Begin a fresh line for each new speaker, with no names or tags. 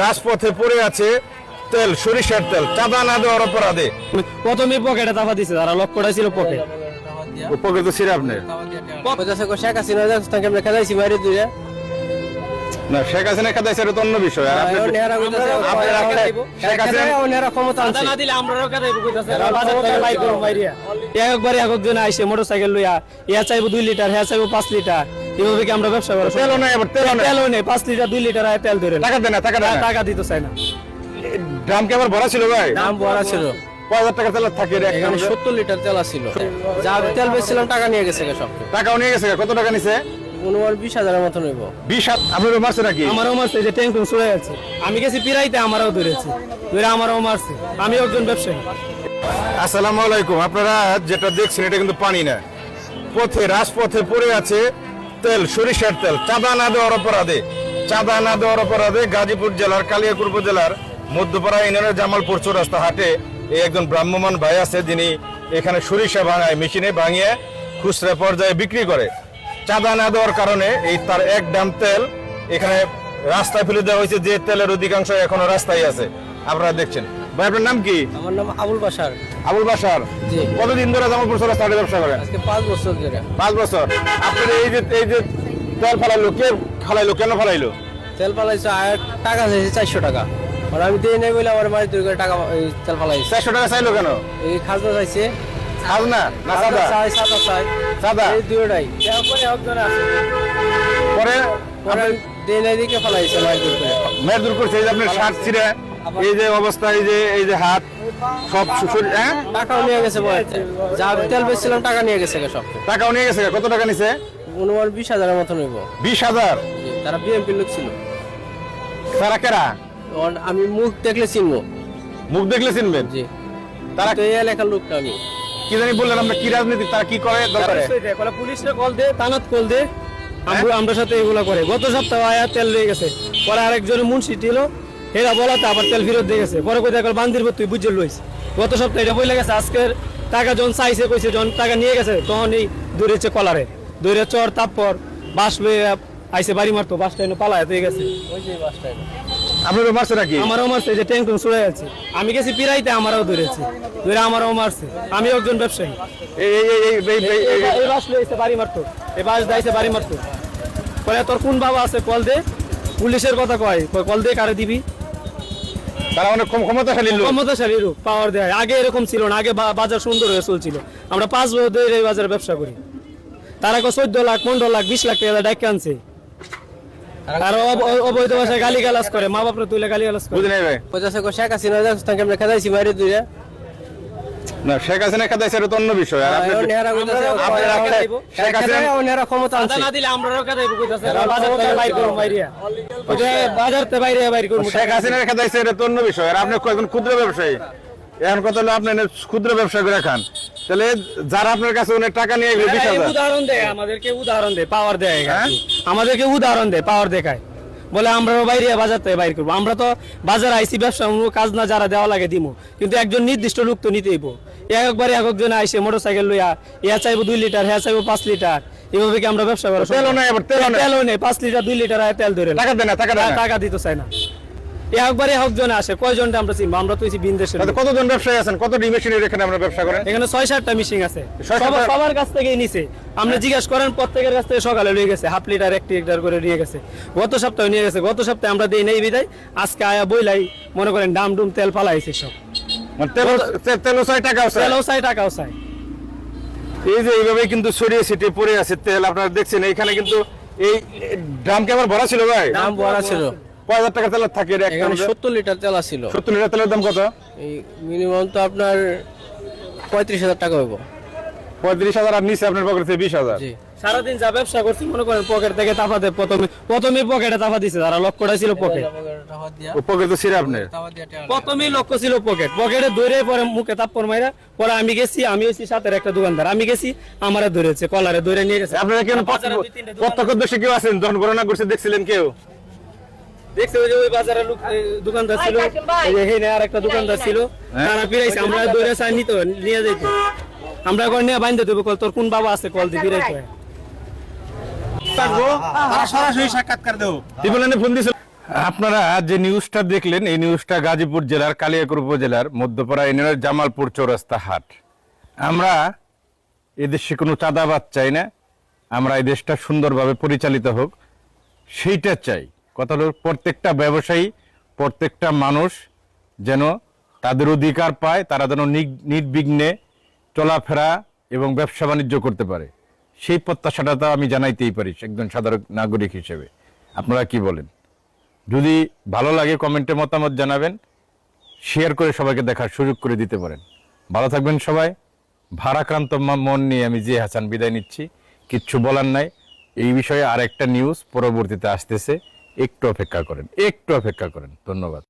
রাজপথে পড়ে আছে তেল সরিষার তেল চাঁদা না দেওয়ার অপরাধে।
প্রথমে পকেটে চাপা দিছে তারা লক্ষ্যটা ছিল পকেট
উপকৃত ছিল আপনি
পঞ্চাশ করে শেখ হাসিনা
না শেখ হাসিনা খাতায় সেটা তো অন্য বিষয়। আর আপনি শেখ হাসিনা
ক্ষমতা
না দিলে আমরাও কইতাছে। একজন মোটরসাইকেল লইয়া ইয়া চাইব দুই লিটার হ্যাঁ চাইব পাঁচ লিটার। এভাবে কি আমরা ব্যবসা করো
তেলও নাই আবার তেলও নাই।
তেলও নেই লিটার দুই লিটার আয় তেল ধরে
টাকা দেন না টাকা
টাকা দিতে চাই না।
ড্রাম কি আবার ভরা ছিল ভাই?
দাম বড় ছিল।
টাকা তেল থাকে
সত্তর লিটার তেল ছিল যা তেল বেচছিলাম টাকা নিয়ে গেছে সব।
টাকাও নিয়ে গেছে কত টাকা নিছে?
অনুমান বিশ হাজারের মতো নেব
বিশ হাত মারছে নাকি?
আমারও মারছে যে ট্যাঙ্ক চলে যাচ্ছে। আমি গেছি পিরাইতে আমারও ধরেছি। ধরে আমারও মারছে। আমি একজন ব্যবসায়ী।
আসসালামু আলাইকুম। আপনারা যেটা দেখছেন এটা কিন্তু পানি না। পথে রাজপথে পড়ে আছে তেল সরিষার তেল। চাঁদা না দেওয়ার অপরাধে। চাঁদা না দেওয়ার অপরাধে গাজীপুর জেলার কালিয়াকুর জেলার মধ্যপাড়া ইউনিয়নের জামালপুর চৌরাস্তা হাটে এই একজন ব্রাহ্মমান ভাই আছে যিনি এখানে সরিষা ভাঙায় মেশিনে ভাঙিয়ে খুচরা পর্যায়ে বিক্রি করে। চাঁদা না দেওয়ার কারণে এই তার এক ডাম তেল এখানে রাস্তায় ফেলে দেওয়া হয়েছে যে তেলের অধিকাংশ এখনও রাস্তায় আছে। আপনারা দেখছেন। ভাই আপনার নাম কি?
আমার নাম আবুল বাসার
আবুল বাসার কতদিন ধরে জামালপুর চৌরাস্তা হাটে ব্যবসা করেন?
আজকে পাঁচ বছর ধরে।
পাঁচ বছর। আপনার এই যে এই যে তেল ফালাইলো কে ফালাইলো কেন ফালাইলো?
তেল পালাইছে আর টাকা চাইছে চারশো টাকা। আর আমি দিয়ে নেই বলে আমার মারি দুই করে টাকা তেল পালাইছে
চারশো টাকা চাইলো কেন?
এই খাজনা চাইছে।
খাজনা না সাদা?
চাই সাদা চাই।
সাদা?
এই দুইটাই।
পরে?
পরে নেই দিকে দুই করে
করছে এই যে আপনার শার্ট ছিঁড়ে এই যে অবস্থা এই যে এই যে হাত সব শরীর হ্যাঁ?
টাকাও নিয়ে গেছে যা তেল বেচছিলাম টাকা নিয়ে গেছে সব।
টাকাও নিয়ে গেছে কত টাকা নিছে?
অনুমান বিশ হাজারের মতো নেব।
বিশ হাজার?
তারা বিএমপি লোক ছিল।
তারা কেরা?
আমি মুখ দেখলে চিনবো।
মুখ দেখলে চিনবেন?
জি।
তারা
এই এলাকার লোকটা আমি।
কি জানি বললেন আমরা কি রাজনীতি তারা কি করে দরকারে?
পুলিশে কল দে তানাত কল দে আমরা আমরা সাথে এগুলা করে। গত সপ্তাহে আয়া তেল রয়ে গেছে। পরে আরেকজন মুন্সি ছিল এরা বলাতে আবার তেল ফেরত দিয়ে গেছে। পরে কোথায় কল বান্দির তুই বুঝে লইস গত সপ্তাহে এটা বলে গেছে আজকের টাকা যখন চাইছে কইছে যখন টাকা নিয়ে গেছে তখন এই দৌড়েছে কলারে। দৌড়ে চর তারপর বাস লয়ে আইসে বাড়ি মারতো বাসটা এনে পালায় দিয়ে গেছে।
ওই যে বাসটা
আপনার মারছে নাকি?
আমারও মারছে যে ট্যাঙ্ক চলে যাচ্ছে আমি গেছি পিরাইতে আমারও ধরেছে। ধরে আমারও মারছে। আমি একজন ব্যবসায়ী।
এই এই এই এই-
বাস লইছে বাড়ি মারতো। এই বাস দাইছে বাড়ি মারতো। কয় তোর কোন বাবা আছে? কল দে। পুলিশের কথা কয় কল দে কারে দিবি?
তারা অনেক কম ক্ষমতাশালী লোক।
ক্ষমতাশালী রূপ পাওয়ার দেয়। আগে এরকম ছিল না আগে বাজার সুন্দর হয়ে চলছিল। আমরা পাঁচ বছর ধরে এই বাজারে ব্যবসা করি। তারা চোদ্দ লাখ পনেরো লাখ বিশ লাখ টাকা ডাইকে আনছে। আর অবৈধ ভাষায় গালি গালাজ করে মা বাপরে তুলে গালি গালাজ করে
বুঝলেন ভাই?
পঞ্চাশ করে শেখ হাসিনা তাকে আমরা খেলাইছি বাইরে দূরে
না শেখ হাসিনা খাতায় সেটা তো অন্য বিষয় আর আপনি
নেহারা কইতাছে
শেখ হাসিনা?
নেহারা ক্ষমতা
চাঁদা না দিলে আমরাও কাদাইব কইতাছে। বাজার থেকে বাইর করুম বাইরিয়া ওইটা বাজার থেকে বাইরে বাইর করুম
শেখ হাসিনার খাতায় সেটা তো অন্য বিষয় আর আপনি কয়েকজন ক্ষুদ্র ব্যবসায়ী। এখন কথা হলো আপনি ক্ষুদ্র ব্যবসা করে খান। তাহলে যারা আপনার কাছে অনেক টাকা নিয়ে
এই উদাহরণ দেয় আমাদেরকে উদাহরণ দেয় পাওয়ার দেয়
হ্যাঁ?
আমাদেরকে উদাহরণ দেয় পাওয়ার দেখায়। বলে আমরাও বাইরে বাজার থেকে বাইর করব। আমরা তো বাজার আইসি ব্যবসা কাজ না যারা দেওয়া লাগে দিমু। কিন্তু একজন নির্দিষ্ট লোক তো নিতেইব একবারে এক একজন আইসে মোটর সাইকেল লইয়া ইয়া চাইব দুই লিটার হ্যাঁ চাইব পাঁচ লিটার। এভাবে কি আমরা ব্যবসা করব
তেলও নাই তেলও নেই।
পাঁচ লিটার দুই লিটার তেল ধরে
টাকা দেন না টাকা দেন না
টাকা দিতে চাই না। একবারে একজনে আসে। কয়জনটা আমরা চিনবো? আমরা তো বিন দেশের
তাতে কতজন ব্যবসায়ী আছেন? কত মেশিনের এখানে আমরা ব্যবসা করেন?
এখানে ছয় সাতটা মিশিং আছে সবার- কাছ থেকেই নিছে। আপনি জিজ্ঞেস করেন প্রত্যেকের কাছ থেকে সকালে নিয়ে গেছে। হাফ লিটার এক লিটার করে নিয়ে গেছে। গত সপ্তাহে নিয়ে গেছে। গত সপ্তাহে আমরা দিই নেই বিদায়। আজকে আয়া বইলাই মনে করেন ডাম ডুম তেল ফালাইছে সব।
মানে তেলও চাই টাকাও চাই।
তেলও চাই টাকাও চাই।
এই যে এইভাবে কিন্তু ছড়িয়ে ছিটিয়ে পড়ে আছে তেল। আপনারা দেখছেন এখানে কিন্তু এই ড্রাম কি আবার ভরা ছিল ভাই?
ড্রাম বড় ছিল।
কয় টাকা তেল থাকে
এখানে? সত্তর লিটার তেল ছিল
সত্তর লিটার তেলের দাম কত?
এই মিনিমাম তো আপনার পঁয়ত্রিশ হাজার টাকা হইব।
পঁয়ত্রিশ হাজার আর নিচে আপনার পকেট থেকে বিশ হাজার।
জি।
সারাদিন যা ব্যবসা করছি মনে করেন পকেট থেকে তাফাতে প্রথমে প্রথমে পকেটে তাফা দিছে তারা লক্ষ্যটা ছিল পকেট
পকেট তো ছিঁড়ে আপনার।
প্রথমেই লক্ষ্য ছিল পকেট পকেটে ধরে পরে মুখে তাপ্পর মাইরা পরে আমি গেছি আমি হচ্ছি সাথের একটা দোকানদার। আমি গেছি আমারে ধরেছে কলারে ধরে নিয়ে গেছে।
আপনারা কেন প্রত্যক্ষদর্শী কেউ আছেন? যখন গণনা করছে দেখছিলেন কেউ?
দেখছে ওই যে ওই বাজারে লোক দোকানদার ছিল। এই আর একটা দোকানদার ছিল। তারা ফিরাইছে আমরা দৌড়ে চাই নিত নিয়ে যাইতো। আমরা এখন নিয়ে বাইন্ধে দেবো কল তোর কোন বাবা আছে কল দিয়ে ফিরাইতে
সরাসরি সাক্ষাৎকার দেবো। ফোন দিছিল। আপনারা যে নিউজটা দেখলেন এই নিউজটা গাজীপুর জেলার কালিয়াকুর উপজেলার মধ্যপাড়া ইউনিয়নের জামালপুর চৌরাস্তা হাট। আমরা এদেশে কোনো চাঁদাবাদ চাই না। আমরা এই দেশটা সুন্দরভাবে পরিচালিত হোক সেইটা চাই। কথা হলো প্রত্যেকটা ব্যবসায়ী, প্রত্যেকটা মানুষ যেন তাদের অধিকার পায়, তারা যেন নির্বিঘ্নে চলাফেরা এবং ব্যবসা বাণিজ্য করতে পারে। সেই প্রত্যাশাটা তো আমি জানাইতেই পারি একজন সাধারণ নাগরিক হিসেবে। আপনারা কি বলেন? যদি ভালো লাগে কমেন্টে মতামত জানাবেন, শেয়ার করে সবাইকে দেখার সুযোগ করে দিতে পারেন। ভালো থাকবেন সবাই। ভারাক্রান্ত মন নিয়ে আমি জি হাসান বিদায় নিচ্ছি। কিচ্ছু বলার নাই। এই বিষয়ে আর একটা নিউজ পরবর্তীতে আসতেছে। একটু অপেক্ষা করেন একটু অপেক্ষা করেন। ধন্যবাদ।